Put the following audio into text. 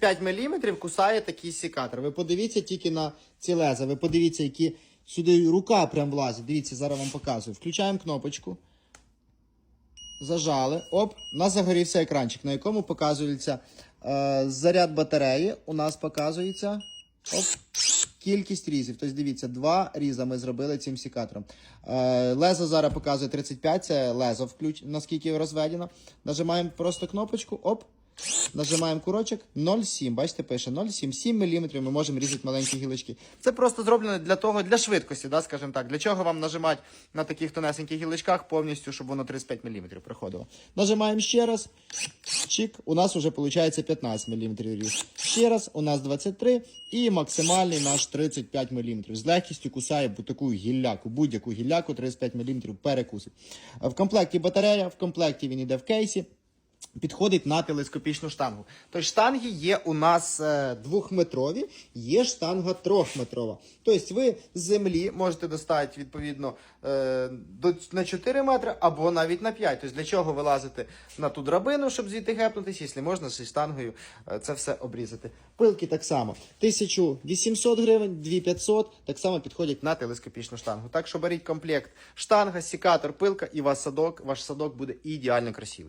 35 мм кусає такий секатор. Ви подивіться тільки на ці леза. Ви подивіться, які сюди рука прям влазить. Дивіться, зараз вам показую. Включаємо кнопочку. Зажали. Оп, у нас загорівся екранчик, на якому показується е, заряд батареї. У нас показується. Оп. Кількість різів. Тобто дивіться, два різа ми зробили цим секатором. Е, лезо зараз показує 35, це лезо, включ... наскільки розведено. Нажимаємо просто кнопочку, оп. Нажимаємо курочок 0,7. Бачите, пише 0,7. 7 мм ми можемо різати маленькі гілочки. Це просто зроблено для того, для швидкості, да, скажімо так. Для чого вам нажимати на таких тонесеньких гілочках повністю, щоб воно 35 мм приходило. Нажимаємо ще раз. Чик, у нас вже виходить 15 мм різ. Ще раз, у нас 23 і максимальний наш 35 мм. З легкістю кусає таку гілляку, будь-яку гілляку 35 мм перекусить. В комплекті батарея, в комплекті він йде в кейсі. Підходить на телескопічну штангу. Тобто штанги є у нас е, двохметрові, є штанга трьохметрова. Тобто ви з землі можете достати відповідно е, на 4 метри або навіть на 5. Тобто для чого вилазити на ту драбину, щоб звідти гепнутися, якщо можна зі штангою е, це все обрізати. Пилки так само. 1800 гривень, 2500 так само підходять на телескопічну штангу. Так що беріть комплект штанга, сікатор, пилка і ваш садок, ваш садок буде ідеально красивий.